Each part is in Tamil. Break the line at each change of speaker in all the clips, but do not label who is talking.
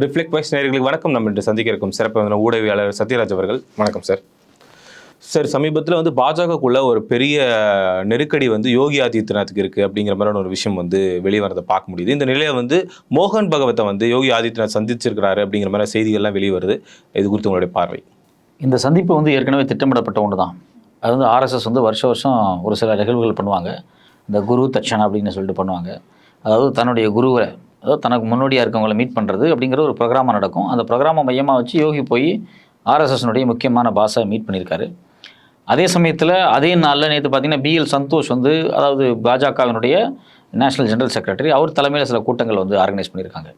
ரிஃப்ளெக்ட் வைஸ் நேர்களுக்கு வணக்கம். நம்ம இன்று சந்திக்க இருக்கும் சிறப்பு விருந்தினர் ஊடகவியாளர் சத்யராஜ் அவர்கள். வணக்கம் சார் சார் சமீபத்தில் வந்து பாஜகக்குள்ள ஒரு பெரிய நெருக்கடி வந்து யோகி ஆதித்யநாத்துக்கு இருக்குது அப்படிங்கிற மாதிரியான ஒரு விஷயம் வந்து வெளியே வரதை பார்க்க முடியுது. இந்த நிலையை வந்து மோகன் பகவத்தை வந்து யோகி ஆதித்யநாத் சந்திச்சிருக்கிறாரு அப்படிங்கிற மாதிரி செய்திகள்லாம் வெளியே வருது இது குறித்து உங்களுடைய பார்வை.
இந்த சந்திப்பு வந்து ஏற்கனவே திட்டமிடப்பட்ட ஒன்று தான் அது வந்து ஆர்எஸ்எஸ் வந்து வருஷ வருஷம் ஒரு சில நிகழ்வுகள் பண்ணுவாங்க. இந்த குரு தட்சணா அப்படின்னு சொல்லிட்டு பண்ணுவாங்க. அதாவது தன்னுடைய குருவை அதாவது தனக்கு முன்னோடியாக இருக்கவங்களை மீட் பண்ணுறது அப்படிங்கிற ஒரு ப்ரோக்ராமாக நடக்கும். அந்த ப்ரோக்ராமை மையமாக வச்சு யோகி போய் ஆர்எஸ்எஸ்னுடைய முக்கியமான பாஸை மீட் பண்ணியிருக்காரு அதே சமயத்தில் அதே நாளில் நேற்று பார்த்தீங்கன்னா பிஎல் சந்தோஷ் வந்து அதாவது பாஜகவினுடைய நேஷனல் ஜெனரல் செக்ரட்டரி அவர் தலைமையில் சில கூட்டங்கள் வந்து ஆர்கனைஸ் பண்ணியிருக்காங்க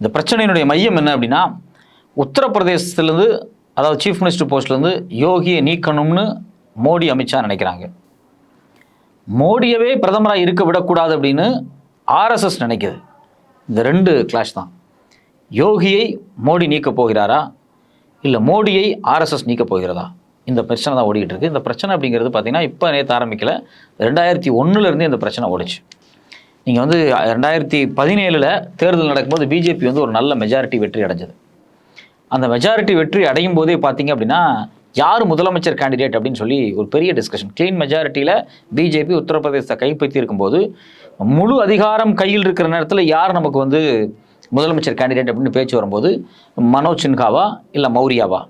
இந்த பிரச்சனையினுடைய மையம் என்ன அப்படின்னா உத்தரப்பிரதேசத்துலேருந்து அதாவது சீஃப் மினிஸ்டர் போஸ்ட்லேருந்து யோகியை நீக்கணும்னு மோடி அமித்ஷா நினைக்கிறாங்க. மோடியவே பிரதமராக இருக்க விடக்கூடாது அப்படின்னு ஆர்எஸ்எஸ் நினைக்குது. இந்த ரெண்டு கிளாஷ் தான். யோகியை மோடி நீக்கப் போகிறாரா? இல்லை மோடியை ஆர்எஸ்எஸ் நீக்கப் போகிறதா? இந்த பிரச்சனை தான் ஓடிக்கிட்டு இருக்கு. இந்த பிரச்சனை அப்படிங்கிறது பார்த்தீங்கன்னா இப்போ நேற்று ஆரம்பிக்கல. ரெண்டாயிரத்தி ஒன்றுலேருந்தே இந்த பிரச்சனை ஓடிச்சு. நீங்கள் வந்து ரெண்டாயிரத்தி பதினேழில் தேர்தல் நடக்கும்போது பிஜேபி வந்து ஒரு நல்ல மெஜாரிட்டி வெற்றி அடைஞ்சது. அந்த மெஜாரிட்டி வெற்றி அடையும் போதே பார்த்தீங்க அப்படின்னா யார் முதலமைச்சர் கேண்டிடேட் அப்படின்னு சொல்லி ஒரு பெரிய டிஸ்கஷன் க்ளீன் மெஜாரிட்டியில் பிஜேபி உத்தரப்பிரதேசத்தை கைப்பற்றி இருக்கும்போது முழு அதிகாரம் கையில் இருக்கிற நேரத்தில் யார் நமக்கு வந்து முதலமைச்சர் கேண்டிடேட் அப்படின்னு பேச்சு வரும்போது மனோஜ் சின்ஹாவா இல்லை மௌரியாவா?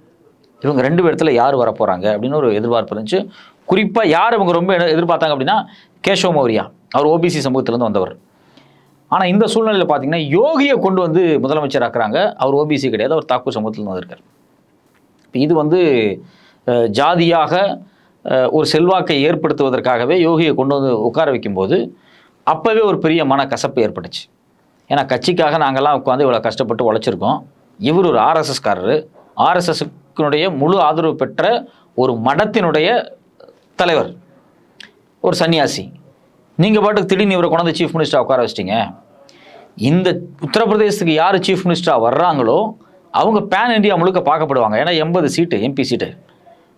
இவங்க ரெண்டு பேர்த்துல யார் வரப்போகிறாங்க அப்படின்னு ஒரு எதிர்பார்ப்பு இருந்துச்சு. குறிப்பாக யார் இவங்க ரொம்ப எதிர்பார்த்தாங்க அப்படின்னா கேஷவ் மௌரியா. அவர் ஓபிசி சமூகத்திலேருந்து வந்தவர். ஆனால் இந்த சூழ்நிலையில் பார்த்தீங்கன்னா யோகியை கொண்டு வந்து முதலமைச்சர் ஆக்குறாங்க. அவர் ஓபிசி கிடையாது அவர் தாக்கூர் சமூகத்திலேருந்து வந்திருக்கார். இது வந்து ஜாதியாக ஒரு செல்வாக்கை ஏற்படுத்துவதற்காகவே யோகியை கொண்டு வந்து உட்கார வைக்கும்போது அப்போவே ஒரு பெரிய மன கசப்பு ஏற்பட்டுச்சு. ஏன்னா கட்சிக்காக நாங்கள்லாம் உட்காந்து இவ்வளோ கஷ்டப்பட்டு உழைச்சிருக்கோம். இவர் ஒரு ஆர்எஸ்எஸ்காரரு. ஆர்எஸ்எஸ்னுடைய முழு ஆதரவு பெற்ற ஒரு மடத்தினுடைய தலைவர். ஒரு சன்னியாசி. நீங்கள் பாட்டுக்கு திடீர்னு இவரை கொண்டாந்து சீஃப் மினிஸ்டராக உட்கார வச்சிட்டிங்க. இந்த உத்தரப்பிரதேசத்துக்கு யார் சீஃப் மினிஸ்டராக வர்றாங்களோ அவங்க பேன் இந்தியா முழுக்க பார்க்கப்படுவாங்க. ஏன்னா எண்பது சீட்டு எம்பி சீட்டு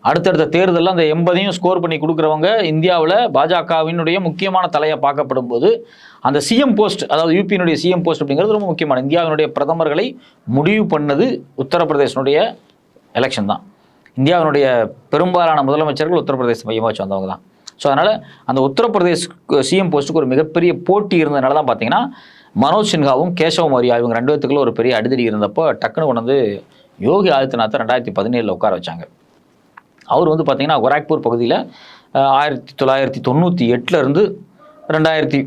அடுத்தடுத்த தேர்தலில் அந்த எண்பதையும் ஸ்கோர் பண்ணி கொடுக்குறவங்க இந்தியாவில் பாஜகவினுடைய முக்கியமான தலையாக பார்க்கப்படும் போது அந்த சிஎம் போஸ்ட் அதாவது யூபியினுடைய சிஎம் போஸ்ட் அப்படிங்கிறது ரொம்ப முக்கியமான. இந்தியாவினுடைய பிரதமர்களை முடிவு பண்ணது உத்தரப்பிரதேசனுடைய எலெக்ஷன் தான். இந்தியாவினுடைய பெரும்பாலான முதலமைச்சர்கள் உத்தரப்பிரதேச மையமாக வச்சு வந்தவங்க தான். ஸோ அதனால் அந்த உத்தரப்பிரதேஷ் சிஎம் போஸ்ட்டுக்கு ஒரு மிகப்பெரிய போட்டி இருந்ததுனால தான் பார்த்தீங்கன்னா மனோஜ் சின்ஹாவும் கேசவ மௌரியா இவங்க ரெண்டு பேத்துக்குள்ள ஒரு பெரிய அடிதடி இருந்தப்போ டக்குன்னு கொண்டு வந்து யோகி ஆதித்யநாத்தை ரெண்டாயிரத்தி பதினேழில் உட்கார வச்சாங்க. அவர் வந்து பார்த்தீங்கன்னா கோராக்பூர் பகுதியில் ஆயிரத்தி தொள்ளாயிரத்தி தொண்ணூற்றி எட்டுலேருந்து ரெண்டாயிரத்தி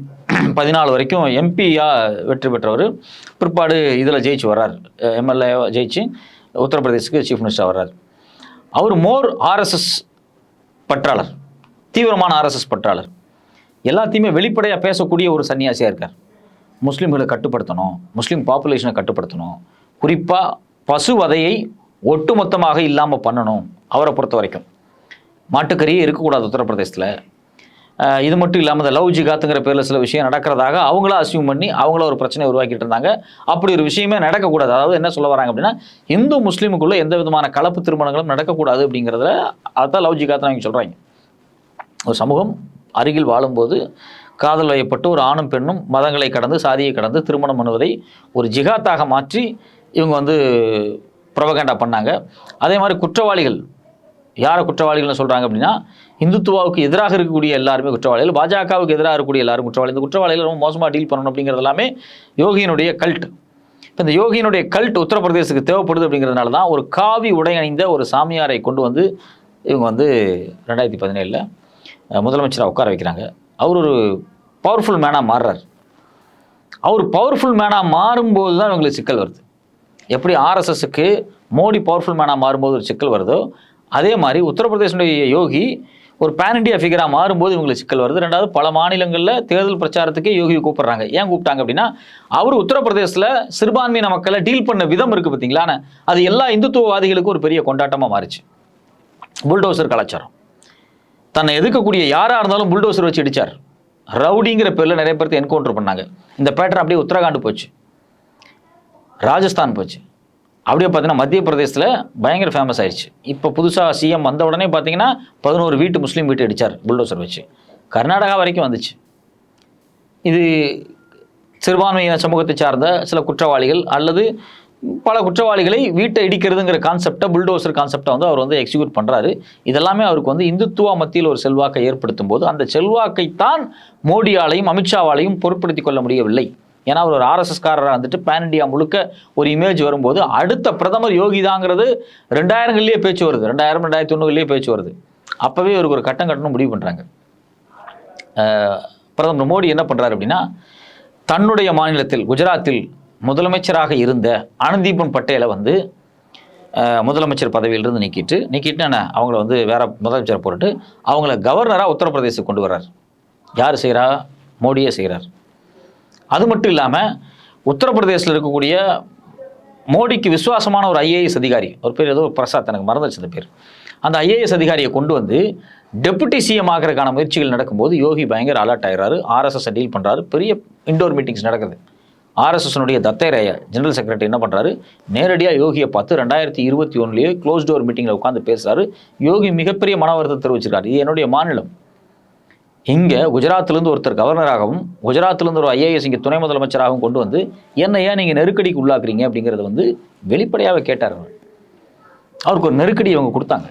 பதினாலு வரைக்கும் எம்பியாக வெற்றி பெற்றவர். பிற்பாடு இதில் ஜெயிச்சு வர்றார். எம்எல்ஏ ஜெயிச்சு உத்தரப்பிரதேசுக்கு சீஃப் மினிஸ்டர் வர்றார். அவர் மோர் ஆர்எஸ்எஸ் பற்றாளர். தீவிரமான ஆர்எஸ்எஸ் பற்றாளர். எல்லாத்தையுமே வெளிப்படையாக பேசக்கூடிய ஒரு சன்னியாசியாக இருக்கார். முஸ்லீம்களை கட்டுப்படுத்தணும் முஸ்லீம் பாப்புலேஷனை கட்டுப்படுத்தணும். குறிப்பாக பசுவதையை ஒட்டுமொத்தமாக இல்லாமல் பண்ணணும் அவரை பொறுத்த வரைக்கும் மாட்டுக்கறியே இருக்கக்கூடாது உத்தரப்பிரதேசத்தில். இது மட்டும் இல்லாமல் இந்த லவ் ஜிகாத்துங்கிற பேரில் சில விஷயம் நடக்கிறதாக அவங்களா அசியூம் பண்ணி அவங்கள ஒரு பிரச்சனை உருவாக்கிட்டு இருந்தாங்க. அப்படி ஒரு விஷயமே நடக்கக்கூடாது. அதாவது என்ன சொல்ல வராங்க அப்படின்னா இந்து முஸ்லீமுக்குள்ள எந்த விதமான கலப்பு திருமணங்களும் நடக்கக்கூடாது அப்படிங்கிறதுல அதான் லவ் ஜிகாத்னு அவங்க சொல்கிறாங்க ஒரு சமூகம் அருகில் வாழும்போது காதல் வயப்பட்டு ஒரு ஆணும் பெண்ணும் மதங்களை கடந்து சாதியை கடந்து திருமணம் பண்ணுவதை ஒரு ஜிகாத்தாக மாற்றி இவங்க வந்து ப்ரொபகேண்டா பண்ணாங்க. அதே மாதிரி குற்றவாளிகள் யாரை குற்றவாளிகள்னு சொல்கிறாங்க அப்படின்னா இந்துத்துவாவுக்கு எதிராக இருக்கக்கூடிய எல்லாருமே குற்றவாளிகள் பாஜகவுக்கு எதிராக இருக்கக்கூடிய எல்லாரும் குற்றவாளி. இந்த குற்றவாளிகள் ரொம்ப மோசமாக டீல் பண்ணணும் அப்படிங்கிறது எல்லாமே யோகியினுடைய கல்ட் இப்போ இந்த யோகியினுடைய கல்ட் உத்தரப்பிரதேசத்துக்கு தேவைப்படுது அப்படிங்கிறதுனால தான் ஒரு காவி உடை அணிந்த ஒரு சாமியாரை கொண்டு வந்து இவங்க வந்து ரெண்டாயிரத்தி பதினேழில் முதலமைச்சராக உட்கார வைக்கிறாங்க. அவர் ஒரு பவர்ஃபுல் மேனாக மாறுறார். அவர் பவர்ஃபுல் மேனாக மாறும்போது தான் இவங்களுக்கு சிக்கல் வருது. எப்படி ஆர்எஸ்எஸ்க்கு மோடி பவர்ஃபுல் மேனாக மாறும்போது ஒரு சிக்கல் வருதோ அதே மாதிரி உத்தரப்பிரதேசனுடைய யோகி ஒரு பேன் இண்டியா ஃபிகராக மாறும்போது இவங்களுக்கு சிக்கல் வருது. ரெண்டாவது பல மாநிலங்களில் தேர்தல் பிரச்சாரத்துக்கே யோகி கூப்பிட்றாங்க. ஏன் கூப்பிட்டாங்க அப்படின்னா அவர் உத்தரப்பிரதேசத்தில் சிறுபான்மையின மக்களை டீல் பண்ண விதம் இருக்குது பார்த்தீங்களா அது எல்லா இந்துத்துவவாதிகளுக்கும் ஒரு பெரிய கொண்டாட்டமாக மாறிச்சு. புல்டோசர் கலாச்சாரம். தன்னை எதிர்க்கக்கூடிய யாராக இருந்தாலும் புல்டோசர் வச்சு அடிச்சார் ரவுடிங்கிற பேரில் நிறைய பேர்த்து என்கவுண்டர் பண்ணாங்க. இந்த பேட்டர் அப்படியே உத்தரகாண்ட் போச்சு. ராஜஸ்தான் போச்சு. அப்படியே பார்த்தீங்கன்னா மத்திய பிரதேசத்தில் பயங்கர ஃபேமஸ் ஆயிடுச்சு இப்போ புதுசாக சிஎம் வந்த உடனே பார்த்தீங்கன்னா பதினோரு வீட்டு முஸ்லீம் வீட்டு அடித்தார் புல்டோசர் வச்சு. கர்நாடகா வரைக்கும் வந்துச்சு. இது சிறுபான்மையின சமூகத்தை சார்ந்த சில குற்றவாளிகள் அல்லது பல குற்றவாளிகளை வீட்டை இடிக்கிறதுங்கிற கான்செப்டை புல்டோசர் கான்செப்டை வந்து அவர் வந்து எக்ஸிக்யூட் பண்ணுறாரு இதெல்லாமே அவருக்கு வந்து இந்துத்துவா மத்தியில் ஒரு செல்வாக்கை ஏற்படுத்தும் போது அந்த செல்வாக்கைத்தான் மோடியாலையும் அமித்ஷாவாலையும் பொருட்படுத்தி கொள்ள முடியவில்லை. ஏன்னா அவர் ஒரு ஆர்எஸ்எஸ்காரராக வந்துட்டு பேன் இண்டியா முழுக்க ஒரு இமேஜ் வரும்போது அடுத்த பிரதமர் யோகி தாங்கிறது ரெண்டாயிரங்கள்லேயே பேச்சு வருது. ரெண்டாயிரம் ரெண்டாயிரத்தி ஒன்றுலேயே பேச்சு வருது. அப்போவே இவருக்கு ஒரு கட்டம் கட்டணும் முடிவு பண்ணுறாங்க பிரதமர் மோடி என்ன பண்ணுறாரு அப்படின்னா தன்னுடைய மாநிலத்தில் குஜராத்தில் முதலமைச்சராக இருந்த அனந்தீபன் பட்டேலை வந்து முதலமைச்சர் பதவியிலிருந்து நீக்கிட்டு நீக்கிட்டு என்ன அவங்கள வந்து வேற முதலமைச்சரை போட்டுட்டு அவங்கள கவர்னராக உத்தரப்பிரதேசத்துக்கு கொண்டு வர்றார். யார் செய்கிறா மோடியே செய்கிறார் அது மட்டும் இல்லாமல் உத்தரப்பிரதேசத்தில் இருக்கக்கூடிய மோடிக்கு விசுவாசமான ஒரு ஐஏஎஸ் அதிகாரி ஒரு பேர் ஏதோ பிரசாத் எனக்கு மறந்துச்சு அந்த பேர். அந்த ஐஏஎஸ் அதிகாரியை கொண்டு வந்து டெபுட்டி சிஎம் ஆகிறதுக்கான முயற்சிகள் நடக்கும்போது யோகி பயங்கர அலர்ட் ஆகிறாரு ஆர்எஸ்எஸ் டீல் பண்ணுறாரு பெரிய இண்டோர் மீட்டிங்ஸ் நடக்குது. ஆர்எஸ்எஸ்னுடைய தத்தேரைய ஜெனரல் செக்ரட்டரி என்ன பண்ணுறாரு நேரடியாக யோகியை பார்த்து ரெண்டாயிரத்தி இருபத்தி ஒன்றுலேயே க்ளோஸ் டோர் மீட்டிங்கில் உட்காந்து பேசுகிறாரு யோகி மிகப்பெரிய மன வருத்தம் தெரிவிச்சிருக்காரு. இது என்னுடைய மாநிலம். இங்கே குஜராத்திலேருந்து ஒருத்தர் கவர்னராகவும் குஜராத்திலேருந்து ஒரு ஐஏஎஸ் இங்கே துணை முதலமைச்சராகவும் கொண்டு வந்து என்ன ஏன் நீங்கள் நெருக்கடிக்கு உள்ளாக்குறீங்க? அப்படிங்கிறத வந்து வெளிப்படையாக கேட்டார் அவர். அவருக்கு ஒரு நெருக்கடி அவங்க கொடுத்தாங்க.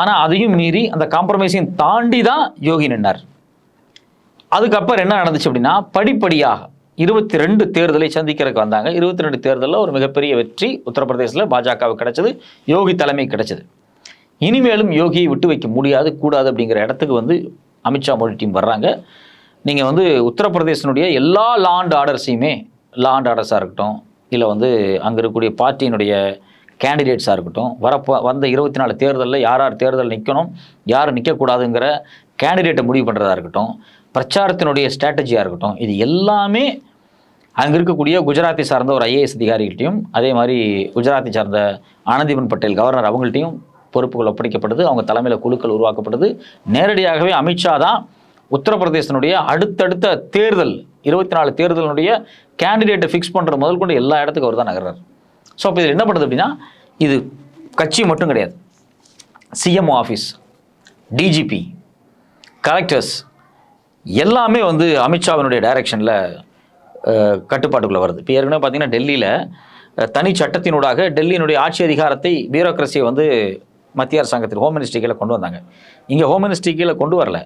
ஆனால் அதையும் மீறி அந்த காம்ப்ரமைஸையும் தாண்டி தான் யோகி நின்னார். அதுக்கப்புறம் என்ன நடந்துச்சு அப்படின்னா படிப்படியாக இருபத்தி ரெண்டு தேர்தலை சந்திக்கிறதுக்கு வந்தாங்க. இருபத்தி ரெண்டு தேர்தலில் ஒரு மிகப்பெரிய வெற்றி உத்தரப்பிரதேசத்தில் பாஜகவுக்கு கிடைச்சது யோகி தலைமை கிடைச்சது. இனிமேலும் யோகியை விட்டு வைக்க முடியாது கூடாது அப்படிங்கிற இடத்துக்கு வந்து அமித்ஷா மொழி டீம் வர்றாங்க. நீங்கள் வந்து உத்தரப்பிரதேசனுடைய எல்லா லாண்ட் ஆர்டர்ஸையுமே லாண்ட் ஆர்டர்ஸாக இருக்கட்டும் இல்லை வந்து அங்கே இருக்கக்கூடிய பார்ட்டியினுடைய கேண்டிடேட்ஸாக இருக்கட்டும் வரப்போ வந்த இருபத்தி நாலு தேர்தலில் யார் யார் தேர்தல் நிற்கணும் யார் நிற்கக்கூடாதுங்கிற கேண்டிடேட்டை முடிவு பண்ணுறதா இருக்கட்டும் பிரச்சாரத்தினுடைய ஸ்ட்ராட்டஜியாக இருக்கட்டும் இது எல்லாமே அங்கே இருக்கக்கூடிய குஜராத்தை சார்ந்த ஒரு ஐஏஎஸ் அதிகாரிகிட்டையும் அதே மாதிரி குஜராத்தை சார்ந்த ஆனந்திபன் பட்டேல் கவர்னர் அவங்கள்ட்டையும் பொறுப்புகள் ஒப்படைக்கப்படுது. அவங்க தலைமையில் குழுக்கள் உருவாக்கப்படுது. நேரடியாகவே அமித்ஷா தான் உத்தரப்பிரதேசனுடைய அடுத்தடுத்த தேர்தல் இருபத்தி நாலு தேர்தலினுடைய கேண்டிடேட்டை ஃபிக்ஸ் பண்ணுற முதல் கொண்டு எல்லா இடத்துக்கும் அவர் தான் நகர்றார். ஸோ அப்போ இதில் என்ன பண்ணுது அப்படின்னா இது கட்சி மட்டும் கிடையாது. சிஎம்ஓ ஆஃபீஸ் டிஜிபி கலெக்டர்ஸ் எல்லாமே வந்து அமித்ஷாவினுடைய டைரக்ஷனில் கட்டுப்பாட்டுக்குள்ளே வருது. இப்போ ஏற்கனவே பார்த்தீங்கன்னா டெல்லியில் தனி சட்டத்தினூடாக டெல்லியினுடைய ஆட்சி அதிகாரத்தை பியூரோக்ரஸியை வந்து மத்திய அரசாங்கத்தில் ஹோம் மினிஸ்ட்ரி கீழே கொண்டு வந்தாங்க. இங்கே ஹோம் மினிஸ்ட்ரி கீழே கொண்டு வரல.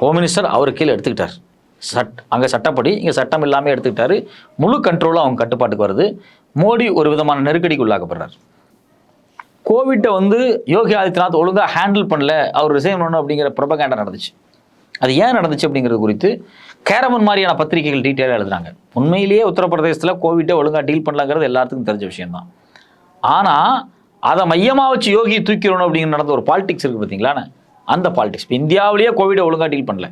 ஹோம் மினிஸ்டர் அவர் கீழே எடுத்துக்கிட்டார். சட் அங்கே சட்டப்படி இங்கே சட்டம் இல்லாமல் எடுத்துக்கிட்டாரு. முழு கண்ட்ரோலும் அவங்க கட்டுப்பாட்டுக்கு வருது. மோடி ஒரு விதமான நெருக்கடிக்கு உள்ளாக்கப்படுறார். கோவிட்டை வந்து யோகி ஆதித்யநாத் ஒழுங்காக ஹேண்டில் பண்ணல. அவர் ரிசைன் பண்ணணும் அப்படிங்கிற ப்ரொபகேண்டா நடந்துச்சு. அது ஏன் நடந்துச்சு அப்படிங்கிறது குறித்து கேரமன் மாதிரியான பத்திரிகைகள் டீட்டெயிலாக எழுதுனாங்க உண்மையிலேயே உத்தரப்பிரதேசத்தில் கோவிட்டை ஒழுங்காக டீல் பண்ணலாங்கிறது எல்லாத்துக்கும் தெரிஞ்ச விஷயம்தான். ஆனால் அதை மையமாக வச்சு யோகி தூக்கிடணும் அப்படிங்கிற நடந்த ஒரு பாலிடிக்ஸ் இருக்குது பார்த்தீங்களாண்ணே அந்த பாலிடிக்ஸ் இப்போ இந்தியாவிலேயே கோவிடை ஒழுங்காக டீல் பண்ணல.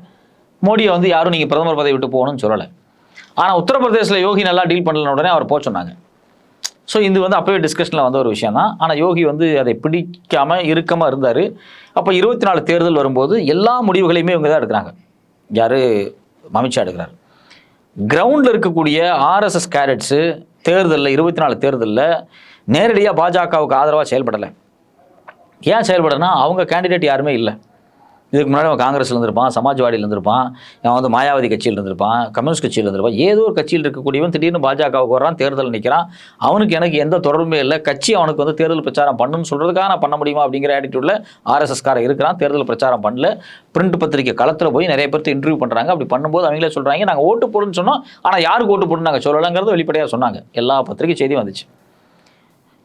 மோடியை வந்து யாரும் நீங்கள் பிரதமர் பதவி விட்டு போகணும்னு சொல்லலை. ஆனால் உத்தரப்பிரதேசில் யோகி நல்லா டீல் பண்ணலன உடனே அவர் போக சொன்னாங்க. ஸோ இது வந்து அப்போவே டிஸ்கஷனில் வந்த ஒரு விஷயம் தான் ஆனால் யோகி வந்து அதை பிடிக்காமல் இறுக்கமாக இருந்தார். அப்போ இருபத்தி நாலு தேர்தல் வரும்போது எல்லா முடிவுகளையுமே இவங்க தான் எடுக்கிறாங்க. யார்? அமித்ஷா எடுக்கிறார். கிரவுண்டில் இருக்கக்கூடிய ஆர்எஸ்எஸ் கேரட்ஸு தேர்தலில் இருபத்தி நாலு தேர்தலில் நேரடியாக பாஜகவுக்கு ஆதரவாக செயல்படலை. ஏன் செயல்படனா அவங்க கேண்டிடேட் யாருமே இல்லை. இதுக்கு முன்னாடி அவன் காங்கிரஸ்ல இருந்திருப்பான் சமாஜ்வாடியில் இருந்திருப்பான் அவன் வந்து மாயாவதி கட்சியில் இருந்திருப்பான் கம்யூனிஸ்ட் கட்சியில் இருந்திருப்பான். ஏதோ ஒரு கட்சியில் இருக்கக்கூடியவன் திடீர்னு பாஜகவுக்கு வரான் தேர்தல் நிற்கிறான் அவனுக்கு எனக்கு எந்த தொடர்புமே இல்லை. கட்சி அவனுக்கு வந்து தேர்தல் பிரச்சாரம் பண்ணணும்னு சொல்கிறதுக்காக நான் பண்ண முடியுமா அப்படிங்கிற ஆட்டிடியூடில் ஆர்எஸ்எஸ்காரன் இருக்கிறான் தேர்தல் பிரச்சாரம் பண்ணல. பிரிண்ட் பத்திரிக்கை களத்தில் போய் நிறைய பேர்த்து இன்டர்வியூ பண்ணுறாங்க அப்படி பண்ணும்போது அவங்களே சொல்கிறாங்க நாங்கள் ஓட்டு போடுன்னு சொன்னோம். ஆனால் யாருக்கு ஓட்டு போடணும் நாங்கள் சொல்லலைங்கிறது வெளிப்படையாக சொன்னாங்க. எல்லா பத்திரிகை செய்தியும் வந்துச்சு.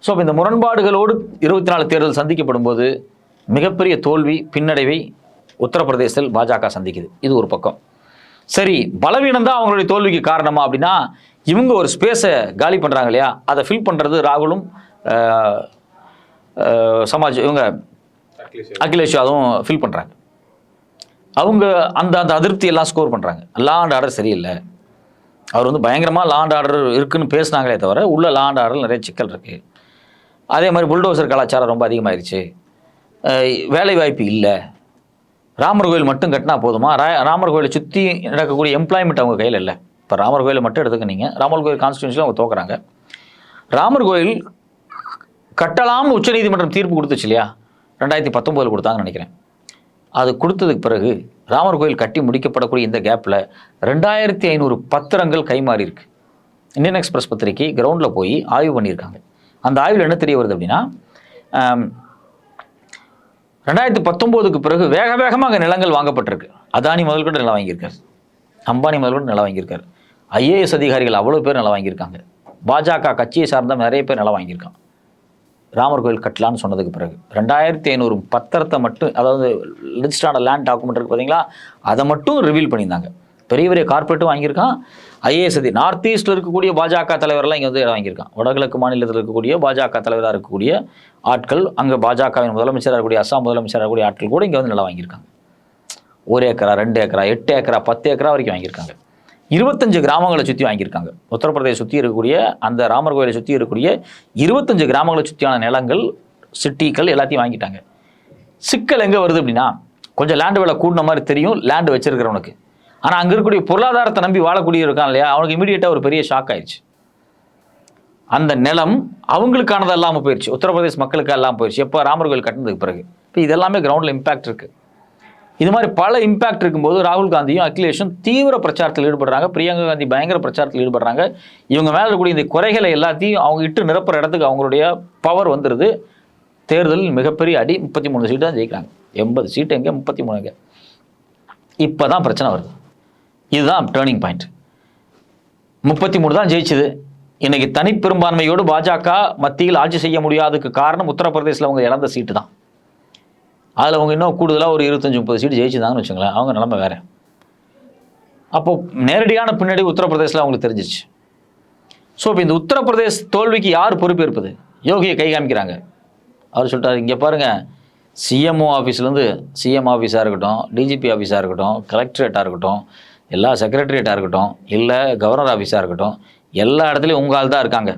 ஸோ இந்த முரண்பாடுகளோடு இருபத்தி நாலு தேர்தல் சந்திக்கப்படும் போது மிகப்பெரிய தோல்வி பின்னடைவை உத்தரப்பிரதேசத்தில் பாஜக சந்திக்குது. இது ஒரு பக்கம். சரி பலவீனம் தான் அவங்களுடைய தோல்விக்கு காரணமா அப்படின்னா இவங்க ஒரு ஸ்பேஸை காலி பண்ணுறாங்க இல்லையா? அதை ஃபில் பண்ணுறது ராகுலும் சமாஜ் இவங்க அகிலேஷ் யாதவும் ஃபில் பண்ணுறாங்க அவங்க அந்த அந்த அதிருப்தி எல்லாம் ஸ்கோர் பண்ணுறாங்க லா அண்ட் ஆர்டர் சரியில்லை. அவர் வந்து பயங்கரமாக லாண்ட் ஆர்டர் இருக்குன்னு பேசுனாங்களே தவிர உள்ள லாண்ட் ஆர்டர் நிறைய சிக்கல் இருக்குது அதே மாதிரி புல்டோசர் கலாச்சாரம் ரொம்ப அதிகமாகிருச்சு வேலை வாய்ப்பு இல்லை. ராமர் கோயில் மட்டும் கட்டினா போதுமா? ரா- ராமர் கோயிலை சுற்றி நடக்கக்கூடிய எம்ப்ளாய்மெண்ட் அவங்க கையில் இல்லை. இப்போ ராமர் கோயிலை மட்டும் எடுத்துக்கினீங்க. ராமர் கோயில் கான்ஸ்டியூன்சியில் அவங்க தோக்குறாங்க ராமர் கோயில் கட்டலாம்னு உச்சநீதிமன்றம் தீர்ப்பு கொடுத்துச்சு இல்லையா? ரெண்டாயிரத்தி பத்தொம்போதில் கொடுத்தாங்கன்னு நினைக்கிறேன். அது கொடுத்ததுக்கு பிறகு ராமர் கோயில் கட்டி முடிக்கப்படக்கூடிய இந்த கேப்பில் ரெண்டாயிரத்தி ஐநூறு பத்திரங்கள் கைமாறி இருக்கு. இந்தியன் எக்ஸ்பிரஸ் பத்திரிக்கை கிரவுண்டில் போய் ஆய்வு பண்ணியிருக்காங்க. அந்த ஆய்வில் என்ன தெரிய வருது அப்படின்னா ரெண்டாயிரத்தி பத்தொம்போதுக்கு பிறகு வேக வேகமாக அங்கே நிலங்கள் வாங்கப்பட்டிருக்கு. அதானி முதல் கூட நிலம் வாங்கியிருக்காரு. அம்பானி முதல் கூட நிலம் வாங்கியிருக்காரு. ஐஏஎஸ் அதிகாரிகள் அவ்வளோ பேர் நிலம் வாங்கியிருக்காங்க. பாஜக கட்சியை சார்ந்த நிறைய பேர் நிலம் வாங்கியிருக்கான் ராமர் கோயில் கட்டலான்னு சொன்னதுக்கு பிறகு ரெண்டாயிரத்தி ஐநூறு பத்திரத்தை மட்டும் அதாவது லிஸ்டான லேண்ட் டாக்குமெண்ட் இருக்கு பார்த்தீங்களா அதை மட்டும் ரிவீல் பண்ணியிருந்தாங்க. பெரிய பெரிய கார்பரேட்டும் வாங்கியிருக்கான். ஐஏஎஸ் அதி நார்த் ஈஸ்ட்டில் இருக்கக்கூடிய பாஜக தலைவரெல்லாம் இங்கே வந்து இடம் வாங்கியிருக்கான். வடகிழக்கு மாநிலத்தில் இருக்கக்கூடிய பாஜக தலைவராக இருக்கக்கூடிய ஆட்கள் அங்கே பாஜகவின் முதலமைச்சராக இருக்கக்கூடிய அஸ்ஸாம் முதலமைச்சராக இருக்கக்கூடிய ஆட்கள் கூட இங்கே வந்து நிலம் வாங்கியிருக்காங்க. ஒரு ஏக்கரா ரெண்டு ஏக்கரா எட்டு ஏக்கரா பத்து ஏக்கரா வரைக்கும் வாங்கியிருக்காங்க. இருபத்தஞ்சு கிராமங்களை சுற்றி வாங்கியிருக்காங்க. உத்தரப்பிரதேச சுற்றி இருக்கக்கூடிய அந்த ராமர் கோயிலை சுற்றி இருக்கக்கூடிய இருபத்தஞ்சு கிராமங்களை சுற்றியான நிலங்கள் சிட்டிகள் எல்லாத்தையும் வாங்கிட்டாங்க. சிக்கல் எங்கே வருது அப்படின்னா கொஞ்சம் லேண்டு விலை கூடின மாதிரி தெரியும். லேண்டு வச்சிருக்கிறவனுக்கு. ஆனால் அங்கே இருக்கக்கூடிய பொருளாதாரத்தை நம்பி வாழக்கூடிய இருக்கான் இல்லையா? அவனுக்கு இமீடியட்டாக ஒரு பெரிய ஷாக் ஆயிடுச்சு. அந்த நிலம் அவங்களுக்கானது இல்லாமல் போயிடுச்சு உத்தரப்பிரதேச மக்களுக்கு எல்லாம் போயிடுச்சு எப்போ ராமர் கோயில் கட்டினதுக்கு பிறகு. இப்போ இதெல்லாமே கிரவுண்டில் இம்பாக்ட் இருக்குது இது மாதிரி பல இம்பாக்ட் இருக்கும்போது ராகுல் காந்தியும் அகிலேஷும் தீவிர பிரச்சாரத்தில் ஈடுபடுறாங்க. பிரியங்கா காந்தி பயங்கர பிரச்சாரத்தில் ஈடுபடுறாங்க. இவங்க மேலே இருக்கக்கூடிய இந்த குறைகளை எல்லாத்தையும் அவங்க இட்டு நிரப்புற இடத்துக்கு அவங்களுடைய பவர் வந்துடுது தேர்தலில் மிகப்பெரிய அடி. முப்பத்தி மூணு சீட்டு தான் ஜெயிக்கிறாங்க. எண்பது சீட்டு எங்கே? முப்பத்தி மூணுங்க இப்போ தான் பிரச்சனை வருது. இதுதான் டேர்னிங் பாயிண்ட் முப்பத்தி மூணு தான் ஜெயிச்சுது. இன்னைக்கு தனிப்பெரும்பான்மையோடு பாஜக மத்தியில் ஆட்சி செய்ய முடியாததுக்கு காரணம் உத்தரப்பிரதேசில் அவங்க இழந்த சீட்டு தான். அதில் அவங்க இன்னும் கூடுதலாக ஒரு இருபத்தஞ்சி முப்பது சீட்டு ஜெயிச்சுதாங்கன்னு வச்சுங்களேன். அவங்க நிலமை வேறு. அப்போ நேரடியான பின்னாடி உத்தரப்பிரதேசில் அவங்களுக்கு தெரிஞ்சிச்சு ஸோ இப்போ இந்த உத்தரப்பிரதேஷ் தோல்விக்கு யார் பொறுப்பேற்பது யோகியை கை காமிக்கிறாங்க. அவர் சொல்லிட்டாரு இங்கே பாருங்கள் சிஎம்ஓ ஆஃபீஸ்லேருந்து சிஎம் ஆஃபீஸாக இருக்கட்டும் டிஜிபி ஆஃபீஸாக இருக்கட்டும் கலெக்டரேட்டாக இருக்கட்டும் எல்லா செக்ரட்டரியேட்டாக இருக்கட்டும் இல்லை கவர்னர் ஆஃபீஸாக இருக்கட்டும் எல்லா இடத்துலையும் உங்கள் ஆள் தான் இருக்காங்க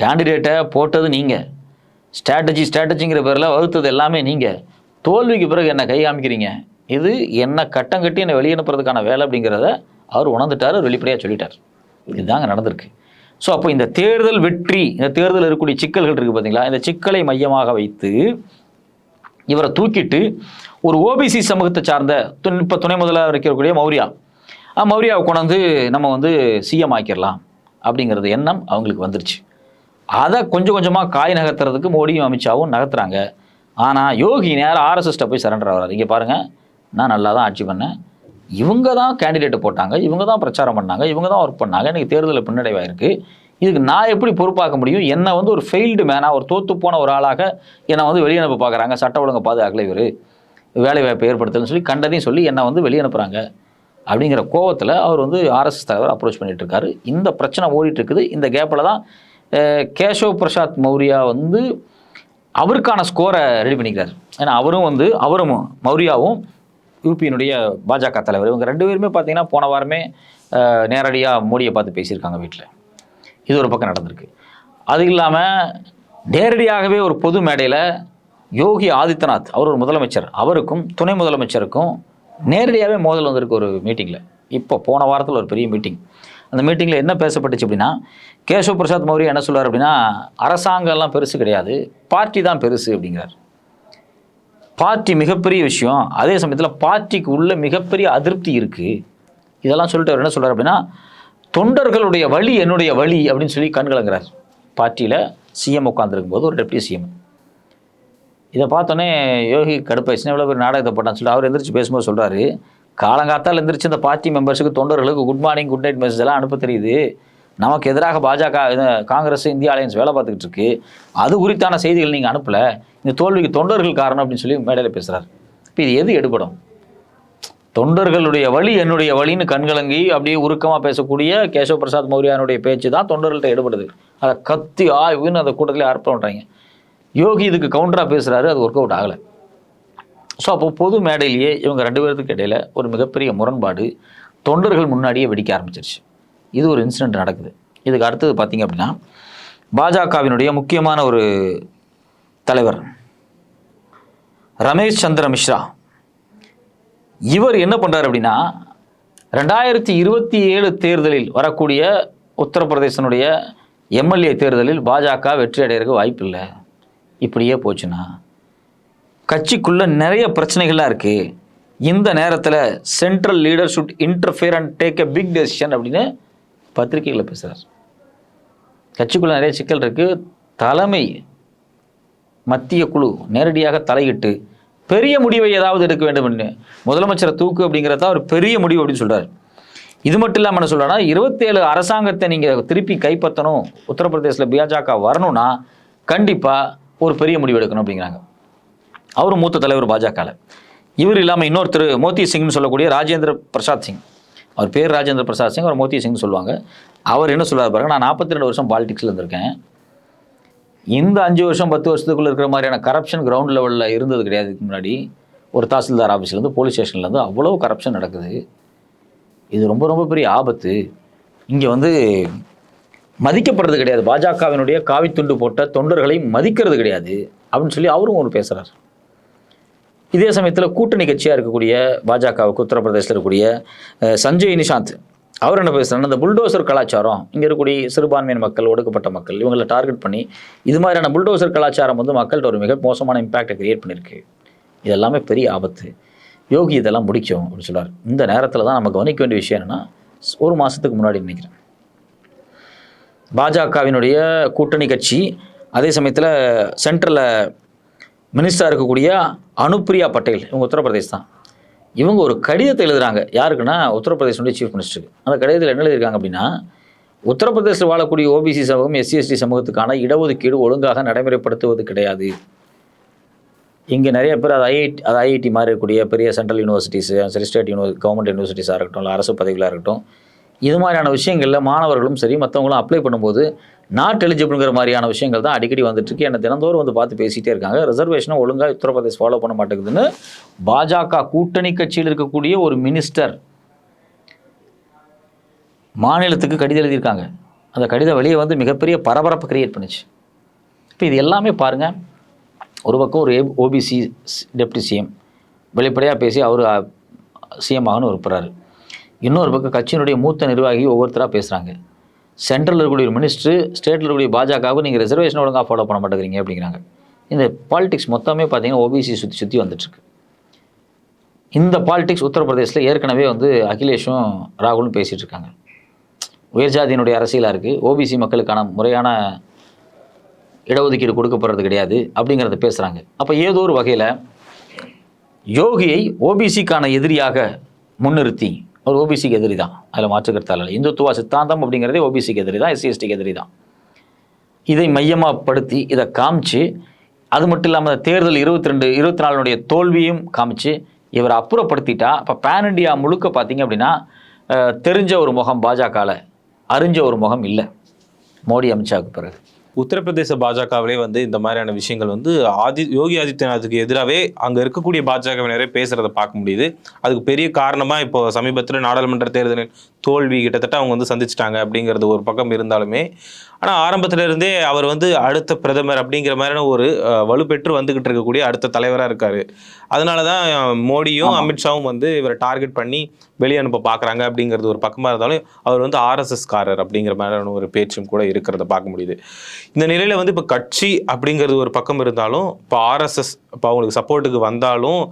கேண்டிடேட்டை போட்டது நீங்கள் ஸ்ட்ராட்டஜி ஸ்ட்ராட்டஜிங்கிற பேரில் வகுத்தது எல்லாமே நீங்கள் தோல்விக்கு பிறகு என்ன கை காமிக்கிறீங்க? இது என்ன கட்டம் கட்டி என்னை வெளியனுப்புறதுக்கான வேலை அப்படிங்கிறத அவர் உணர்ந்துட்டார் வெளிப்படையாக சொல்லிட்டார். இதுதாங்க நடந்திருக்கு. ஸோ அப்போ இந்த தேர்தல் வெற்றி இந்த தேர்தல் இருக்கக்கூடிய சிக்கல்கள் இருக்குது பார்த்தீங்களா இந்த சிக்கலை மையமாக வைத்து இவரை தூக்கிட்டு ஒரு ஓபிசி சமூகத்தை சார்ந்த இப்போ துணை முதலாக இருக்கக்கூடிய மௌரியா மௌரியாவை கொண்டாந்து நம்ம வந்து சிஎம் ஆக்கிடலாம் அப்படிங்கிறது எண்ணம் அவங்களுக்கு வந்துருச்சு. அதை கொஞ்சம் கொஞ்சமாக காய் நகர்த்துறதுக்கு மோடியும் அமித்ஷாவும் நகர்த்துறாங்க. ஆனால் யோகி நேராக ஆர்எஸ்எஸ்ட்ட போய் சரண்டர் ஆகிறார். இங்கே பாருங்கள் நான் நல்லா தான் ஆட்சி பண்ணேன். இவங்க தான் கேண்டிடேட்டை போட்டாங்க இவங்க தான் பிரச்சாரம் பண்ணாங்க இவங்க தான் ஒர்க் பண்ணாங்க. எனக்கு தேர்தலில் பின்னடைவாக இருக்குது இதுக்கு நான் எப்படி பொறுப்பாக்க முடியும்? என்னை வந்து ஒரு ஃபெயில்டு மேனாக ஒரு தோத்து போன ஒரு ஆளாக என்னை வந்து வெளியனுப்ப பார்க்குறாங்க சட்ட ஒழுங்கை பாதுகாக்கல இவர். வேலைவாய்ப்பு ஏற்படுத்தலன்னு சொல்லி கண்டதையும் சொல்லி என்னை வந்து வெளியனுப்புகிறாங்க அப்படிங்கிற கோவத்தில் அவர் வந்து ஆர்எஸ்எஸ் தலைவர் அப்ரோச் பண்ணிகிட்டு இருக்காரு இந்த பிரச்சனை ஓடிட்டு இருக்குது இந்த கேப்பில் தான் கேஷவ் பிரசாத் மௌரியா வந்து அவருக்கான ஸ்கோரை ரெடி பண்ணிக்கிறார். ஏன்னா அவரும் வந்து அவரும் மௌரியாவும் யூபியினுடைய பாஜக தலைவர். இவங்க ரெண்டு பேருமே பார்த்தீங்கன்னா போன வாரமே நேரடியாக மோடியை பார்த்து பேசியிருக்காங்க வீட்டில் இது ஒரு பக்கம் நடந்திருக்கு. அது இல்லாமல் நேரடியாகவே ஒரு பொது மேடையில் யோகி ஆதித்யநாத் அவர் ஒரு முதலமைச்சர். அவருக்கும் துணை முதலமைச்சருக்கும் நேரடியாகவே மோதல் வந்திருக்கு ஒரு மீட்டிங்கில் இப்போ போன வாரத்தில் ஒரு பெரிய மீட்டிங் அந்த மீட்டிங்கில் என்ன பேசப்பட்டுச்சு அப்படின்னா கேசவ பிரசாத் மௌரிய என்ன சொல்கிறார் அப்படின்னா அரசாங்கம்லாம் பெருசு கிடையாது பார்ட்டி தான் பெருசு அப்படிங்கிறார். பார்ட்டி மிகப்பெரிய விஷயம். அதே சமயத்தில் பார்ட்டிக்கு உள்ள மிகப்பெரிய அதிருப்தி இருக்குது இதெல்லாம் சொல்லிட்டு அவர் என்ன சொல்கிறார் அப்படின்னா தொண்டர்களுடைய வழி என்னுடைய வழி அப்படின்னு சொல்லி கண்கலங்கிறார் பார்ட்டியில் சிஎம் உட்காந்துருக்கும் போது ஒரு டெப்டி சிஎம் இதை பார்த்தோன்னே யோகி கடுப்பாயிடுச்சுன்னா எவ்வளோ பேர் நாடகத்தை போட்டான்னு சொல்லி அவர் எந்திரிச்சு பேசும்போது சொல்கிறாரு காலங்காத்தால் எந்திரிச்சு இந்த பார்ட்டி மெம்பர்ஸுக்கு தொண்டர்களுக்கு good morning good night message எல்லாம் அனுப்ப தெரியுது. நமக்கு எதிராக பாஜக காங்கிரஸ் இந்திய அலையன்ஸ் வேலை பார்த்துக்கிட்டு இருக்கு. அது குறித்தான செய்திகள் நீங்கள் அனுப்பலை. இந்த தோல்விக்கு தொண்டர்கள் காரணம் அப்படின்னு சொல்லி மேடையில் பேசுகிறார் இப்போ இது எது எடுபடும்? தொண்டர்களுடைய வழி என்னுடைய வழின்னு கண்கலங்கி அப்படியே உருக்கமாக பேசக்கூடிய கேசவ பிரசாத் மௌரியானுடைய பேச்சு தான் தொண்டர்கள்ட்ட எடுபடுது. அதை கத்தி ஆய்வுன்னு அந்த கூட்டத்திலே அர்ப்பணம் பண்ணுறாங்க யோகி இதுக்கு கவுண்டராக பேசுகிறாரு அது ஒர்க் அவுட் ஆகலை. ஸோ அப்போ பொது மேடையிலேயே இவங்க ரெண்டு பேர்த்துக்கு இடையில ஒரு மிகப்பெரிய முரண்பாடு தொண்டர்கள் முன்னாடியே வெடிக்க ஆரம்பிச்சிருச்சு. இது ஒரு இன்சிடென்ட் நடக்குது. இதுக்கு அடுத்தது பார்த்தீங்க அப்படின்னா பாஜகவினுடைய முக்கியமான ஒரு தலைவர் ரமேஷ் சந்திர மிஸ்ரா. இவர் என்ன பண்ணுறாரு அப்படின்னா ரெண்டாயிரத்தி இருபத்தி ஏழு தேர்தலில் வரக்கூடிய உத்தரப்பிரதேசனுடைய எம்எல்ஏ தேர்தலில் பாஜக வெற்றி அடைகிறதுக்கு வாய்ப்பு இல்லை இப்படியே போச்சுன்னா கட்சிக்குள்ளே நிறைய பிரச்சனைகள்லாம் இருக்குது இந்த நேரத்தில் central leader should interfere and take a big decision அப்படின்னு பத்திரிகைகளில் பேசுகிறார் கட்சிக்குள்ளே நிறைய சிக்கல் இருக்குது தலைமை மத்திய குழு நேரடியாக தலையிட்டு பெரிய முடிவை ஏதாவது எடுக்க வேண்டும்னு முதலமைச்சரை தூக்கு அப்படிங்கிறத ஒரு பெரிய முடிவு அப்படின்னு சொல்கிறார் இது மட்டும் இல்லாமல் என்ன சொல்கிறேன்னா இருபத்தேழு அரசாங்கத்தை நீங்கள் திருப்பி கைப்பற்றணும் உத்தரப்பிரதேசில் பாஜக வரணும்னா கண்டிப்பாக ஒரு பெரிய முடிவு எடுக்கணும் அப்படிங்கிறாங்க. அவர் மூத்த தலைவர் பாஜகவில் இவர் இல்லாமல் இன்னொருத்தர் மோத்தி சிங்னு சொல்லக்கூடிய ராஜேந்திர பிரசாத் சிங். அவர் பேர் ராஜேந்திர பிரசாத் சிங் அவர் மோத்தி சிங்னு சொல்லுவாங்க. அவர் என்ன சொல்றாரு பாருங்க நான் நாற்பத்தி ரெண்டு வருஷம் பாலிடிக்ஸில் இருந்திருக்கேன். இந்த அஞ்சு வருஷம் பத்து வருஷத்துக்குள்ளே இருக்கிற மாதிரியான கரப்ஷன் கிரவுண்ட் லெவலில் இருந்தது கிடையாது. இதுக்கு முன்னாடி ஒரு தாசில்தார் ஆஃபீஸ்லேருந்து போலீஸ் ஸ்டேஷன்லேருந்து அவ்வளோ கரப்ஷன் நடக்குது. இது ரொம்ப ரொம்ப பெரிய ஆபத்து. இங்கே வந்து மதிக்கப்படுறது கிடையாது. பாஜகவினுடைய காவித்துண்டு போட்ட தொண்டர்களை மதிக்கிறது கிடையாது அப்படின்னு சொல்லி அவரும் ஒரு பேசுகிறார் இதே சமயத்தில் கூட்டணி கட்சியாக இருக்கக்கூடிய பாஜகவுக்கு உத்தரப்பிரதேசத்தில் இருக்கக்கூடிய சஞ்சய் நிஷாந்த் அவர் என்ன பேசுகிறாருன்னா இந்த புல்டோசர் கலாச்சாரம் இங்கே இருக்கக்கூடிய சிறுபான்மையின மக்கள் ஒடுக்கப்பட்ட மக்கள் இவங்களை டார்கெட் பண்ணி இது மாதிரியான புல்டோசர் கலாச்சாரம் வந்து மக்கள்கிட்ட ஒரு மிக மோசமான இம்பேக்டை கிரியேட் பண்ணியிருக்கு. இது எல்லாமே பெரிய ஆபத்து. யோகி இதெல்லாம் முடிக்கும் அப்படின்னு சொல்கிறார் இந்த நேரத்தில் தான் நம்ம கவனிக்க வேண்டிய விஷயம் என்னென்னா ஒரு மாதத்துக்கு முன்னாடி நினைக்கிறேன். பாஜகவினுடைய கூட்டணி கட்சி அதே சமயத்தில் சென்ட்ரலில் மினிஸ்டராக இருக்கக்கூடிய அனுப்பிரியா பட்டேல் இவங்க உத்தரப்பிரதேஷ் தான். இவங்க ஒரு கடிதத்தை எழுதுறாங்க. யாருக்குன்னா உத்தரப்பிரதேசனுடைய சீஃப் மினிஸ்டருக்கு அந்த கடிதத்தில் என்ன எழுதியிருக்காங்க அப்படின்னா உத்தரப்பிரதேசத்தில் வாழக்கூடிய ஓபிசி சமூகம் எஸ்சிஎஸ்டி சமூகத்துக்கான இடஒதுக்கீடு ஒழுங்காக நடைமுறைப்படுத்துவது கிடையாது. இங்கே நிறைய பேர் அது ஐஐடி அது ஐஐடி மாதிரி இருக்கக்கூடிய பெரிய சென்ட்ரல் யூனிவர்சிட்டிஸ் சரி ஸ்டேட் யூனிவர் கவர்மெண்ட் யூனிவர்சிட்டிஸாக இருக்கட்டும் இல்லை அரசு பதவிகளாக இருக்கட்டும் இது மாதிரியான விஷயங்களில் மாணவர்களும் சரி மற்றவங்களும் அப்ளை பண்ணும்போது நாட் எலிஜிபிள்ங்கிற மாதிரியான விஷயங்கள் தான் அடிக்கடி வந்துட்டு இருக்கு என்னை தினந்தோறும் வந்து பார்த்து பேசிகிட்டே இருக்காங்க. ரிசர்வேஷனும் ஒழுங்காக உத்தரப்பிரதேஷ் ஃபாலோ பண்ண மாட்டேங்குதுன்னு பாஜக கூட்டணி கட்சியில் இருக்கக்கூடிய ஒரு மினிஸ்டர் மாநிலத்துக்கு கடிதம் எழுதியிருக்காங்க. அந்த கடிதம் வெளியே வந்து மிகப்பெரிய பரபரப்பு கிரியேட் பண்ணுச்சு. இப்போ இது எல்லாமே பாருங்கள் ஒரு பக்கம் ஒரு ஓபிசி டெப்டி சிஎம் வெளிப்படையாக பேசி அவர் சிஎம் ஆகணும்னு விருப்புறாரு இன்னொரு பக்கம் கட்சியினுடைய மூத்த நிர்வாகி ஒவ்வொருத்தராக பேசுகிறாங்க சென்ட்ரலில் இருக்கக்கூடிய ஒரு மினிஸ்டர் ஸ்டேட்டில் இருக்கக்கூடிய பாஜகவுக்கு நீங்கள் ரிசர்வேஷன் ஒழுங்காக ஃபாலோ பண்ண மாட்டேங்கிறீங்க அப்படிங்கிறாங்க. இந்த பாலிடிக்ஸ் மொத்தமே பார்த்தீங்கன்னா ஓபிசி சுற்றி சுற்றி வந்துட்டுருக்கு. இந்த பாலிடிக்ஸ் உத்தரப்பிரதேசில் ஏற்கனவே வந்து அகிலேஷும் ராகுலும் பேசிகிட்டு இருக்காங்க. உயர்ஜாதியினுடைய அரசியலாக இருக்குது ஓபிசி மக்களுக்கான முறையான இடஒதுக்கீடு கொடுக்கப்படுறது கிடையாது அப்படிங்கிறத பேசுகிறாங்க அப்போ ஏதோ ஒரு வகையில் யோகியை ஓபிசிக்கான எதிரியாக முன்னிறுத்தி அவர் ஓபிசிக்கு எதிரி தான் அதில் மாற்றுக்கருத்தாளர் இந்துத்துவா சித்தாந்தம் அப்படிங்கிறதே ஓபிசிக்கு எதிரி தான் எஸ்சி எஸ்டிக்கு எதிரி தான் இதை மையமாகப்படுத்தி இதை காமிச்சு அது மட்டும் இல்லாமல் தேர்தல் இருபத்தி ரெண்டு இருபத்தி நாலுடைய தோல்வியும் காமிச்சு இவரை அப்புறப்படுத்திட்டா இப்போ பேன் இண்டியா முழுக்க பார்த்தீங்க அப்படின்னா தெரிஞ்ச ஒரு முகம் பாஜகவில் அறிஞ்ச ஒரு முகம் இல்லை. மோடி அமித்ஷாவுக்கு பிறகு.
உத்தரப்பிரதேச பாஜகவிலே வந்து இந்த மாதிரியான விஷயங்கள் வந்து ஆதி யோகி ஆதித்யநாத்துக்கு எதிராகவே அங்க இருக்கக்கூடிய பாஜகவினரே பேசுறத பார்க்க முடியுது. அதுக்கு பெரிய காரணமா இப்போ சமீபத்தில் நாடாளுமன்ற தேர்தலின் தோல்வி கிட்டத்தட்ட அவங்க வந்து சந்திச்சிட்டாங்க அப்படிங்கிறது ஒரு பக்கம் இருந்தாலுமே ஆனா ஆரம்பத்துல இருந்தே அவர் வந்து அடுத்த பிரதமர் அப்படிங்கிற மாதிரியான ஒரு வலுப்பெற்று வந்துகிட்டு இருக்கக்கூடிய அடுத்த தலைவரா இருக்காரு. அதனால தான் மோடியும் அமித்ஷாவும் வந்து இவரை டார்கெட் பண்ணி வெளியே அனுப்ப பார்க்குறாங்க அப்படிங்கிறது ஒரு பக்கமாக இருந்தாலும் அவர் வந்து ஆர்எஸ்எஸ்காரர் அப்படிங்கிற மாதிரியான ஒரு பேச்சும் கூட இருக்கிறத பார்க்க முடியுது. இந்த நிலையில் வந்து இப்போ கட்சி அப்படிங்கிறது ஒரு பக்கம் இருந்தாலும் இப்போ ஆர்எஸ்எஸ் இப்போ அவங்களுக்கு சப்போர்ட்டுக்கு வந்தாலும்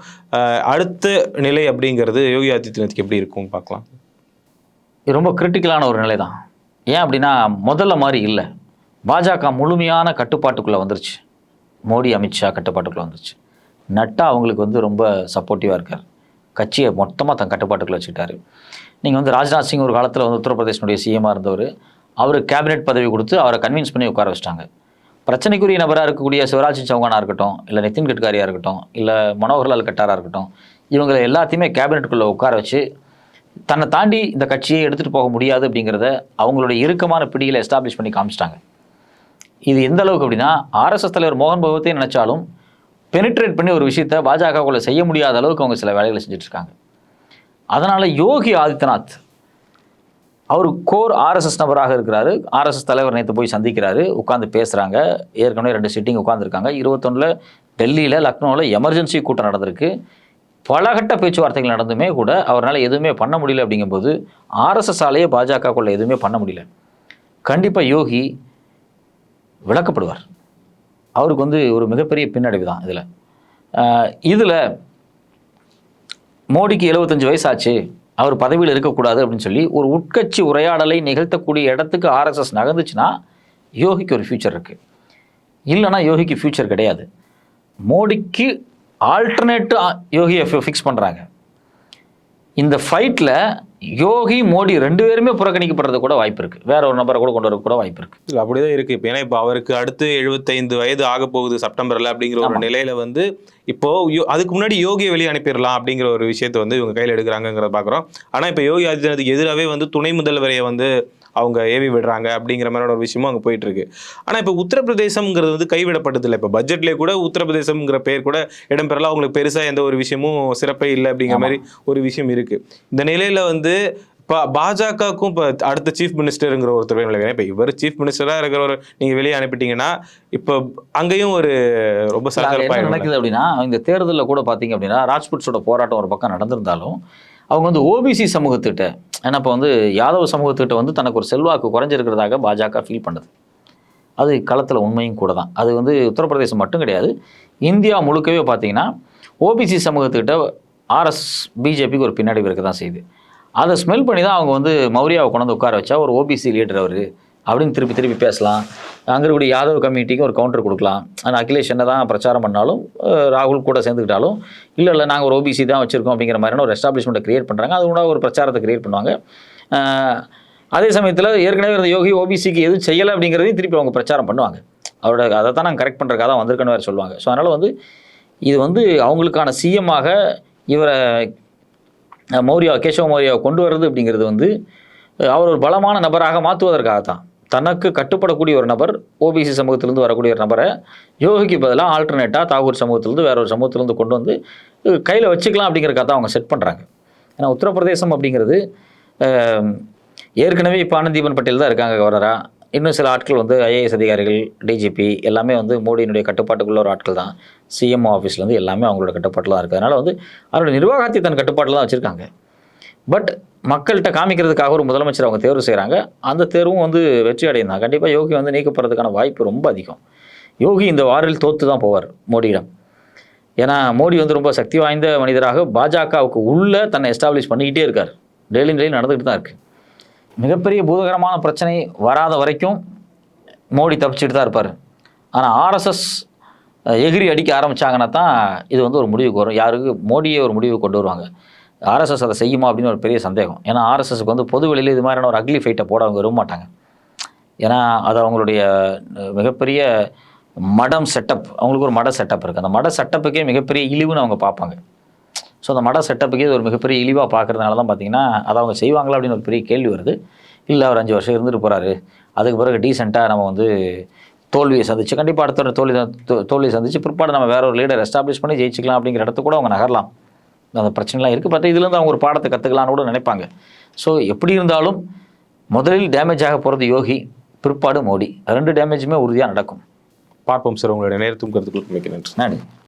அடுத்த நிலை அப்படிங்கிறது யோகி ஆதித்யநாத்துக்கு எப்படி இருக்கும்னு பார்க்கலாம்.
இது ரொம்ப கிரிட்டிக்கலான ஒரு நிலை தான் ஏன் அப்படின்னா முதல்ல மாதிரி இல்லை. பாஜக முழுமையான கட்டுப்பாட்டுக்குள்ளே வந்துருச்சு. மோடி அமித்ஷா கட்டுப்பாட்டுக்குள்ளே வந்துருச்சு. நட்டா அவங்களுக்கு வந்து ரொம்ப சப்போர்ட்டிவாக இருக்கார். கட்சியை மொத்தமாக தன் கட்டுப்பாட்டுக்குள்ளே வச்சுக்கிட்டாரு. நீங்கள் வந்து ராஜ்நாத் சிங் ஒரு காலத்தில் வந்து உத்தரப்பிரதேசனுடைய சிஎம்மாக இருந்தவர். அவர் கேபினெட் பதவி கொடுத்து அவரை கன்வின்ஸ் பண்ணி உட்கார வச்சிட்டாங்க. பிரச்சனைக்குரிய நபராக இருக்கக்கூடிய சிவராஜ் சிங் சௌகானாக இருக்கட்டும் இல்லை நிதின் கட்காரியாக இருக்கட்டும் இல்லை மனோகர்லால் கட்டாராக இருக்கட்டும் இவங்களை எல்லாத்தையுமே கேபினெட்டுக்குள்ளே உட்கார வச்சு தன்னை தாண்டி இந்த கட்சியை எடுத்துகிட்டு போக முடியாது அப்படிங்கிறத அவங்களுடைய இறுக்கமான பிடியில் எஸ்டாப்ளிஷ் பண்ணி காமிச்சிட்டாங்க. இது எந்த அளவுக்கு அப்படின்னா ஆர்எஸ்எஸ் தலைவர் மோகன் பகவத்தையும் நினச்சாலும் பெனிட்ரேட் பண்ணி ஒரு விஷயத்த பாஜகவுக்குள்ள செய்ய முடியாத அளவுக்கு அவங்க சில வேலைகளை செஞ்சுட்டு அதனால் யோகி ஆதித்யநாத் அவர் கோர் ஆர்எஸ்எஸ் நபராக இருக்கிறாரு. ஆர்எஸ்எஸ் தலைவர் நேற்று போய் சந்திக்கிறாரு. உட்காந்து பேசுகிறாங்க ஏற்கனவே ரெண்டு சிட்டிங் உட்காந்துருக்காங்க இருபத்தொன்னில் டெல்லியில் லக்னோவில் எமர்ஜென்சி கூட்டம் நடந்திருக்கு. பலகட்ட பேச்சுவார்த்தைகள் நடந்துமே கூட அவரால் எதுவுமே பண்ண முடியல அப்படிங்கும்போது ஆர்எஸ்எஸ் ஆலேயே பாஜகக்குள்ள எதுவுமே பண்ண முடியல. கண்டிப்பாக யோகி விளக்கப்படுவார். அவருக்கு வந்து ஒரு மிகப்பெரிய பின்னடைவு தான் இதில். இதில் மோடிக்கு 75 வயசு ஆச்சு அவர் பதவியில் இருக்கக்கூடாது அப்படின்னு சொல்லி ஒரு உட்கட்சி உரையாடலை நிகழ்த்தக்கூடிய இடத்துக்கு ஆர்எஸ்எஸ் நகர்ந்துச்சுன்னா யோகிக்கு ஒரு ஃப்யூச்சர் இருக்குது இல்லைன்னா யோகிக்கு ஃப்யூச்சர் கிடையாது. மோடிக்கு ஆல்டர்னேட்டு யோகியை ஃபிக்ஸ் பண்ணுறாங்க இந்த ஃபைட்டில் யோகி மோடி ரெண்டு பேருமே புறக்கணிக்கப்படுறது கூட வாய்ப்பு இருக்குது வேற ஒரு நபரை கூட கொண்டு வர கூட வாய்ப்பு இருக்குது
இல்ல அப்படிதான் இருக்கு. இப்போ ஏன்னா இப்போ அவருக்கு அடுத்து எழுபத்தைந்து வயது ஆக போகுது செப்டம்பர்ல அப்படிங்கிற ஒரு நிலையில வந்து இப்போ யோ- அதுக்கு முன்னாடி யோகியை வெளியே அனுப்பிடலாம் அப்படிங்கிற ஒரு விஷயத்தை வந்து இவங்க கையில் எடுக்கிறாங்கிறத பார்க்குறோம் ஆனா இப்போ யோகி ஆதித்யநாத்துக்கு எதிராகவே வந்து துணை முதல்வரையை வந்து அவங்க ஏவி விடுறாங்க அப்படிங்கிற மாதிரியான ஒரு விஷயமும் அங்கே போயிட்டு இருக்கு ஆனா இப்போ உத்தரப்பிரதேசம்ங்கிறது வந்து கைவிடப்பட்டது இல்லை இப்போ பட்ஜெட்லேயே கூட உத்தரப்பிரதேசம்ங்கிற பேர் கூட இடம்பெறல. அவங்களுக்கு பெருசா எந்த ஒரு விஷயமும் சிறப்பே இல்லை அப்படிங்கிற மாதிரி ஒரு விஷயம் இருக்கு. இந்த நிலையில வந்து இப்போ பாஜகவுக்கும் இப்போ அடுத்த சீஃப் மினிஸ்டருங்கிற ஒருத்தர் வேணும் இப்போ இவர் சீஃப் மினிஸ்டராக இருக்கிறவர் நீங்க வெளியே அனுப்பிட்டீங்கன்னா இப்போ அங்கேயும் ஒரு ரொம்ப
நடக்குது அப்படின்னா இந்த தேர்தலில் கூட பார்த்தீங்க அப்படின்னா ராஜ்புட்ஸோட போராட்டம் ஒரு பக்கம் நடந்திருந்தாலும் அவங்க வந்து ஓபிசி சமூகத்திட்ட ஏன்னா இப்போ வந்து யாதவ சமூகத்திட்ட வந்து தனக்கு ஒரு செல்வாக்கு குறைஞ்சிருக்கிறதாக பாஜக ஃபீல் பண்ணுது. அது களத்தில் உண்மையும் கூட தான் அது வந்து உத்தரப்பிரதேசம் மட்டும் கிடையாது. இந்தியா முழுக்கவே பார்த்தீங்கன்னா ஓபிசி சமூகத்துக்கிட்ட ஆர்எஸ் பிஜேபிக்கு ஒரு பின்னாடி இருக்க தான் செய்யுது. அதை ஸ்மெல் பண்ணி தான் அவங்க வந்து மௌரியாவை கொண்டு வந்து உட்கார வச்சா ஒரு ஓபிசி லீடர் அவர் அப்படின்னு திருப்பி திருப்பி பேசலாம். அங்கே இருக்கக்கூடிய யாதவ் கம்யூனிட்டிக்கு ஒரு கவுண்டர் கொடுக்கலாம். ஆனால் அகிலேஷ் என்ன தான் பிரச்சாரம் பண்ணாலும் ராகுல் கூட சேர்ந்துக்கிட்டாலும் இல்லை இல்லை நாங்கள் ஒரு ஓபிசி தான் வச்சுருக்கோம் அப்படிங்கிற மாதிரியான ஒரு எஸ்டாப்ளிஷ்மெண்ட்டை கிரியேட் பண்ணுறாங்க அது கூட ஒரு பிரச்சாரத்தை கிரியேட் பண்ணுவாங்க. அதே சமயத்தில் ஏற்கனவே இருந்த யோகி ஓபிசிக்கு எதுவும் செய்யலை அப்படிங்கிறதையும் திருப்பி அவங்க பிரச்சாரம் பண்ணுவாங்க. அவரோட அதை தான் நாங்கள் கரெக்ட் பண்ணுறக்காக தான் வந்திருக்கேன்னு வேறு சொல்லுவாங்க. ஸோ அதனால் வந்து இது வந்து அவங்களுக்கான சிஎம்மாக இவரை மௌரியா கேசவ மௌரியாவை கொண்டு வர்றது அப்படிங்கிறது வந்து அவர் ஒரு பலமான நபராக மாற்றுவதற்காக தான் தனக்கு கட்டுப்படக்கூடிய ஒரு நபர் ஓபிசி சமூகத்திலிருந்து வரக்கூடிய ஒரு நபரை யோகிக்கு பதிலாக ஆல்டர்னேட்டாக தாகூர் சமூகத்திலிருந்து வேற ஒரு சமூகத்திலிருந்து கொண்டு வந்து கையில் வச்சுக்கலாம் அப்படிங்கிற தான் அவங்க செட் பண்ணுறாங்க ஏன்னா உத்தரப்பிரதேசம் அப்படிங்கிறது ஏற்கனவே இப்போ ஆனந்தீபன் பட்டேல் தான் இருக்காங்க கவர்னரா. இன்னும் சில ஆட்கள் வந்து ஐஏஎஸ் அதிகாரிகள் டிஜிபி எல்லாமே வந்து மோடியினுடைய கட்டுப்பாட்டுக்குள்ள ஒரு ஆட்கள் தான். சிஎம்ஓ ஆஃபீஸ்லேருந்து எல்லாமே அவங்களோட கட்டுப்பாட்டில் தான் இருக்குது அதனால் வந்து அவருடைய நிர்வாகத்தை தன் கட்டுப்பாட்டில் தான் வச்சுருக்காங்க. பட் மக்கள்கிட்ட காமிக்கிறதுக்காக ஒரு முதலமைச்சர் அவங்க தேர்வு செய்கிறாங்க அந்த தேர்வும் வந்து வெற்றி அடையும் கண்டிப்பாக யோகி வந்து நீக்கப்படுறதுக்கான வாய்ப்பு ரொம்ப அதிகம். யோகி இந்த வாரில் தோத்து தான் போவார் மோடியிடம். ஏன்னா மோடி வந்து ரொம்ப சக்தி வாய்ந்த மனிதராக பாஜகவுக்கு உள்ளே தன்னை எஸ்டாப்ளிஷ் பண்ணிக்கிட்டே இருக்கார். டெய்லி டெய்லி நடந்துக்கிட்டு தான் இருக்குது மிகப்பெரிய பூதகரமான பிரச்சனை வராத வரைக்கும் மோடி தப்பிச்சுட்டு தான் இருப்பார். ஆனால் ஆர்எஸ்எஸ் எகிரி அடிக்க ஆரம்பித்தாங்கன்னா தான் இது வந்து ஒரு முடிவுக்கு வரும். யாருக்கு? மோடியே ஒரு முடிவு கொண்டு வருவாங்க. ஆர்எஸ்எஸ் அதை செய்யுமா அப்படின்னு ஒரு பெரிய சந்தேகம். ஏன்னா ஆர்எஸ்எஸ்க்கு வந்து பொது வெளியில் இது மாதிரியான ஒரு அக்லி ஃபைட்டை போட அவங்க விரும்ப மாட்டாங்க ஏன்னா அது அவங்களுடைய மிகப்பெரிய மடம் செட்டப் அவங்களுக்கு ஒரு மட செட்டப் இருக்குது அந்த மட செட்டப்புக்கே மிகப்பெரிய இழிவுன்னு அவங்க பார்ப்பாங்க. ஸோ அந்த மட செட்டப்புக்கே இது ஒரு மிகப்பெரிய இழிவாக பார்க்கறதுனால தான் பார்த்தீங்கன்னா அதை அவங்க செய்வாங்களா அப்படின்னு ஒரு பெரிய கேள்வி வருது. இல்லை அவர் அஞ்சு வருஷம் இருந்துட்டு போகிறாரு அதுக்கு பிறகு டீசெண்டாக நம்ம வந்து தோல்வியை சந்திச்சு கண்டிப்பாக அடுத்த ஒரு தோல்வி தோல்வியை சந்திச்சு பிற்பாடு நம்ம வேற ஒரு லீடர் எஸ்டாப்ளிஷ் பண்ணி ஜெயிச்சிக்கலாம் அப்படிங்கிற இடத்துக்கு கூட அவங்க நகரலாம். அந்த பிரச்சனைலாம் இருக்குது பட் இதுலேருந்து அவங்க ஒரு பாடத்தை கற்றுக்கலான்னு கூட நினைப்பாங்க. ஸோ எப்படி இருந்தாலும் முதலில் டேமேஜ் ஆக போகிறது யோகி பிற்பாடு மோடி. ரெண்டு டேமேஜுமே உறுதியாக நடக்கும்.
பார்ப்போம் சார் உங்களுடைய நேரத்தும் கருத்துக்களுக்கு மிக்க நன்றி.
நன்றி.